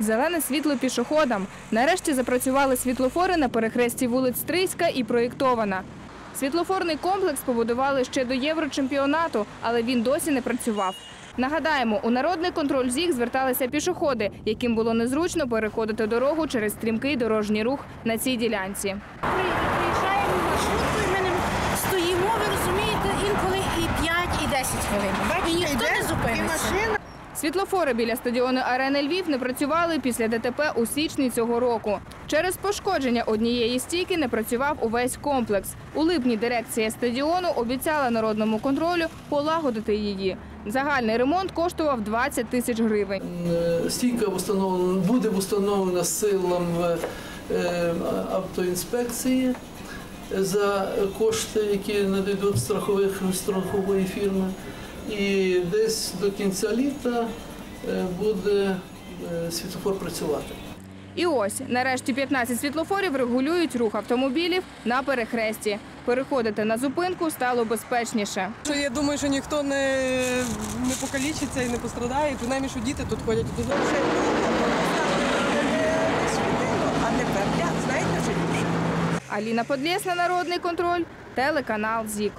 Зелене світло пішоходам. Нарешті запрацювали світлофори на перехресті вулиць Стрийська і Проєктована. Світлофорний комплекс побудували ще до Єврочемпіонату, але він досі не працював. Нагадаємо, у народний контроль ЗІГ зверталися пішоходи, яким було незручно переходити дорогу через стрімкий дорожній рух на цій ділянці. Приїжджаємо маршруткою, ми не стоїмо, ви розумієте, інколи і 5, і 10 хвилин. І ніхто не зупиниться. Світлофори біля стадіону Арени Львів не працювали після ДТП у січні цього року. Через пошкодження однієї стійки не працював увесь комплекс. У липні дирекція стадіону обіцяла народному контролю полагодити її. Загальний ремонт коштував 20 тисяч гривень. Е, Стійка встановлена, буде встановлена силами е, автоінспекції за кошти, які надійдуть страхових страхової фірми. І десь до кінця літа е, буде е, світлофор працювати. І ось нарешті 15 світлофорів регулюють рух автомобілів на перехресті. Переходити на зупинку стало безпечніше. Я думаю, що ніхто не, не покалічиться і не пострадає, принаймні, що діти тут ходять до Аліна Подлєсна, Народний контроль, телеканал ЗІК.